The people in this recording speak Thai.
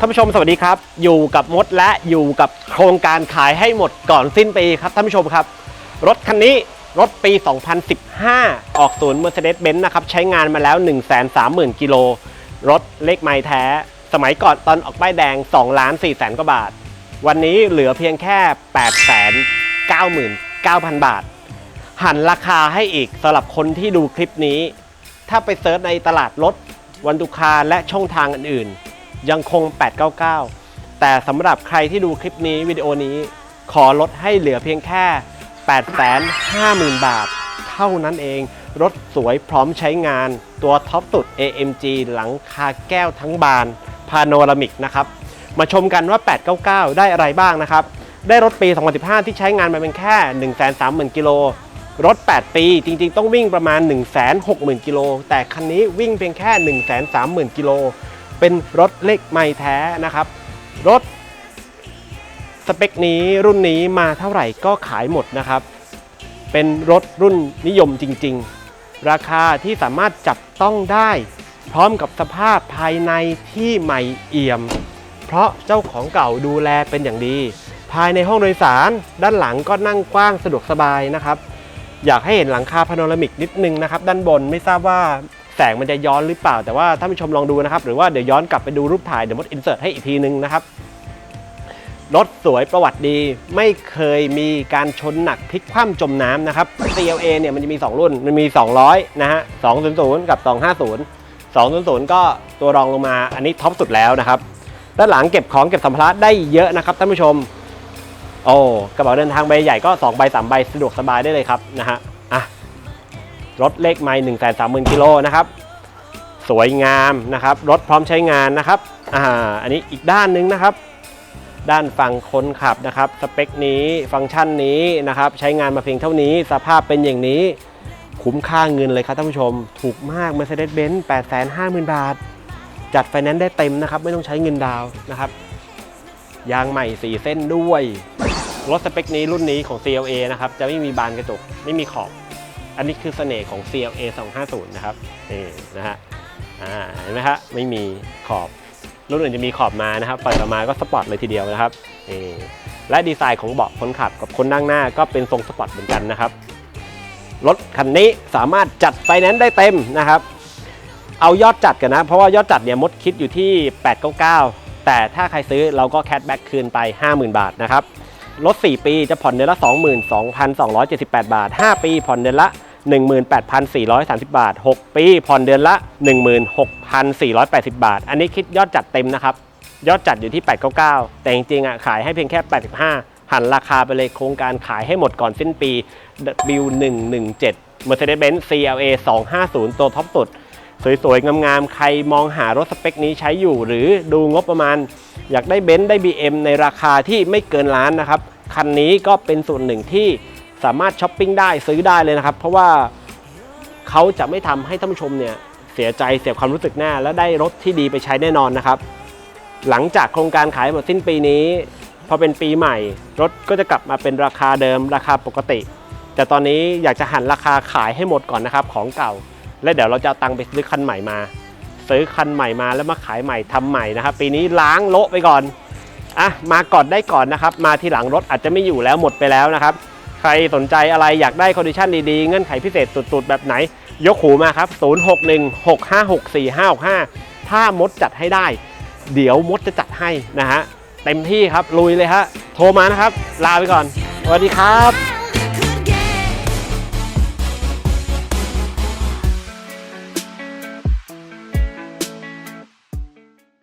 ท่านผู้ชมสวัสดีครับ อยู่กับมดและอยู่กับโครงการขายให้หมดก่อนสิ้นปีครับท่านผู้ชมครับ รถคันนี้รถปี 2015 ออกศูนย์ Mercedes-Benz นะครับ ใช้งานมาแล้ว 130,000 กิโล รถเลขไม้แท้ สมัยก่อนตอนออกป้ายแดง2ล้าน4แสนกว่าบาท วันนี้เหลือเพียงแค่8 9 9 0 0 0 บาท หันราคาให้อีกสำหรับคนที่ดูคลิปนี้ ถ้าไปเซิร์ชในตลาดรถวันดุคาและช่องทางอื่นๆ ยังคง 899 แต่สำหรับใครที่ดูคลิปนี้วิดีโอนี้ขอลดให้เหลือเพียงแค่ 850,000 บาท เท่านั้นเอง รถสวยพร้อมใช้งานตัวท็อปสุด AMG หลังคาแก้วทั้งบานพาโนรามิกนะครับ มาชมกันว่า 899 ได้อะไรบ้างนะครับ ได้รถปี 2015 ที่ใช้งานมาเป็นแค่ 130,000 กิโล รถ 8 ปีจริงๆ ต้องวิ่งประมาณ 160,000 กิโล แต่คันนี้วิ่งเพียงแค่ 130,000 กิโล เป็นรถเลขไม่แท้นะครับ รถสเปคนี้รุ่นนี้มาเท่าไหร่ก็ขายหมดนะครับ เป็นรถรุ่นนิยมจริง ๆ ราคาที่สามารถจับต้องได้ พร้อมกับสภาพภายในที่ใหม่เอี่ยม เพราะเจ้าของเก่าดูแลเป็นอย่างดี ภายในห้องโดยสารด้านหลังก็นั่งกว้างสะดวกสบายนะครับ อยากให้เห็นหลังคาพาโนรามิกนิดนึงนะครับ ด้านบนไม่ทราบว่า แสงมันจะย้อนหรือเปล่า แต่ว่าท่านผู้ชมลองดูนะครับ หรือว่าเดี๋ยวย้อนกลับไปดูรูปถ่ายเดี๋ยวมดอินเสิร์ตให้อีกทีนึงนะครับรถสวยประวัติดีไม่เคยมีการชนหนักพลิกคว่ำจมน้ำนะครับ CLA เนี่ยมันจะมี 2 รุ่น มันมี 200 นะฮะ 200 กับ 250 200 ก็ตัวรองลงมาอันนี้ท็อปสุดแล้วนะครับ ด้านหลังเก็บของเก็บสัมภาระได้เยอะนะครับท่านผู้ชม โอ้กระเป๋าเดินทางใบใหญ่ก็ 2 ใบ 3 ใบสะดวกสบายได้เลยครับนะฮะอะ รถเลขไมล์1 3 0 0 0 0กิโลนะครับ สวยงามนะครับ รถพร้อมใช้งานนะครับอ่าอันนี้อีกด้านนึงนะครับ ด้านฝั่งคนขับนะครับ สเปคนี้ฟังก์ชันนี้นะครับ ใช้งานมาเพียงเท่านี้ สภาพเป็นอย่างนี้ คุ้มค่าเงินเลยครับท่านผู้ชม ถูกมาก Mercedes-Benz 850,000 บาท จัดไฟแนนซ์ได้เต็มนะครับ ไม่ต้องใช้เงินดาวน์นะครับ ยางใหม่4เส้นด้วย รถสเปคนี้รุ่นนี้ของ CLA นะครับ จะไม่มีบานกระจก ไม่มีขอบ อันนี้คือเสน่ห์ของ CLA 250 นะครับนี่นะฮะอ่าเห็นไหมฮะไม่มีขอบ รุ่นอื่นจะมีขอบมานะครับปิดออกมาก็สปอร์ตเลยทีเดียวนะครับนี่และดีไซน์ของเบาะคนขับกับคนนั่งหน้าก็เป็นทรงสปอร์ตเหมือนกันนะครับรถคันนี้สามารถจัดไฟแนนซ์ได้เต็มนะครับ เอายอดจัดกันนะ เพราะว่ายอดจัดเนี่ยมดคิดอยู่ที่ 899 แต่ถ้าใครซื้อเราก็แคชแบ็กคืนไป 50,000 บาทนะครับรถ 4 ปีจะผ่อนเดือนละ 22,278 บาท 5 ปีผ่อนเดือนละ 18,430 บาท 6 ปี ผ่อนเดือนละ 16,480 บาท อันนี้คิดยอดจัดเต็มนะครับ ยอดจัดอยู่ที่ 899 แต่จริงๆอะขายให้เพียงแค่ 85 หันราคาไปเลยโครงการขายให้หมดก่อนสิ้นปี W117 Mercedes-Benz CLA 250 ตัวท็อปสุด สวยๆ งามๆ ใครมองหารถสเปคนี้ใช้อยู่ หรือดูงบประมาณ อยากได้เบนซ์ได้ BM ในราคาที่ไม่เกินล้านนะครับ คันนี้ก็เป็นส่วนหนึ่งที่ สามารถช้อปปิ้งได้ซื้อได้เลยนะครับ เพราะว่าเขาจะไม่ทำให้ท่านผู้ชมเนี่ยเสียใจเสียความรู้สึกแน่และได้รถที่ดีไปใช้แน่นอนนะครับ หลังจากโครงการขายหมดสิ้นปีนี้ พอเป็นปีใหม่ รถก็จะกลับมาเป็นราคาเดิมราคาปกติ แต่ตอนนี้อยากจะหันราคาขายให้หมดก่อนนะครับของเก่า และเดี๋ยวเราจะตังค์ไปซื้อคันใหม่มาซื้อคันใหม่มาแล้วมาขายใหม่ทำใหม่นะครับ ปีนี้ล้างโละไปก่อนอะมาก่อนได้ก่อนนะครับ มาทีหลังรถอาจจะไม่อยู่แล้วหมดไปแล้วนะครับ ใครสนใจอะไรอยากได้คอนดิชันดีๆ เงื่อนไขพิเศษสุดๆ แบบไหน ยกหูมาครับ 0616564565 ถ้ามดจัดให้ได้ เดี๋ยวมดจะจัดให้นะฮะ เต็มที่ครับลุยเลยฮะ โทรมานะครับ ลาไปก่อน สวัสดีครับ